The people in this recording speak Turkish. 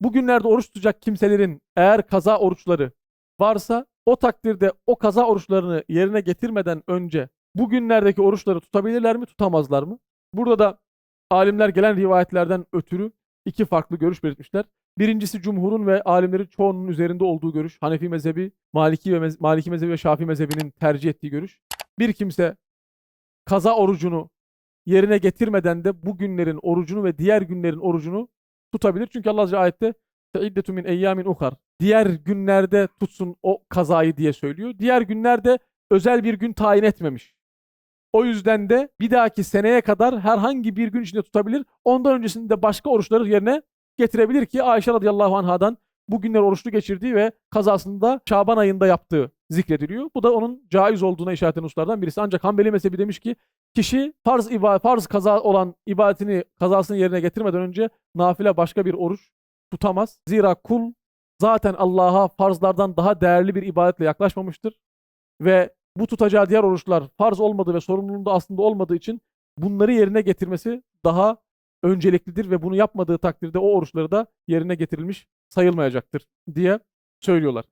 bugünlerde oruç tutacak kimselerin eğer kaza oruçları varsa o takdirde o kaza oruçlarını yerine getirmeden önce bugünlerdeki oruçları tutabilirler mi tutamazlar mı? Burada da alimler gelen rivayetlerden ötürü iki farklı görüş belirtmişler. Birincisi cumhurun ve alimlerin çoğunun üzerinde olduğu görüş. Hanefi mezhebi, Maliki ve mez- Maliki mezhebi ve Şafii mezhebinin tercih ettiği görüş. Bir kimse kaza orucunu yerine getirmeden de bu günlerin orucunu ve diğer günlerin orucunu tutabilir. Çünkü Allah Azze ayette "Feiddetu min eyyamin ukar. Diğer günlerde tutsun o kazayı diye söylüyor. Diğer günlerde özel bir gün tayin etmemiş. O yüzden de bir dahaki seneye kadar herhangi bir gün içinde tutabilir. Ondan öncesinde başka oruçları yerine getirebilir ki Ayşe radıyallahu anhadan bu günler oruçlu geçirdiği ve kazasında Şaban ayında yaptığı zikrediliyor. Bu da onun caiz olduğuna işaret eden hususlardan birisi. Ancak Hanbeli mezhebi demiş ki kişi farz iba farz kaza olan ibadetini kazasını yerine getirmeden önce nafile başka bir oruç tutamaz. Zira kul zaten Allah'a farzlardan daha değerli bir ibadetle yaklaşmamıştır ve bu tutacağı diğer oruçlar farz olmadığı ve sorumluluğunda aslında olmadığı için bunları yerine getirmesi daha önceliklidir ve bunu yapmadığı takdirde o oruçları da yerine getirilmiş sayılmayacaktır diye söylüyorlar.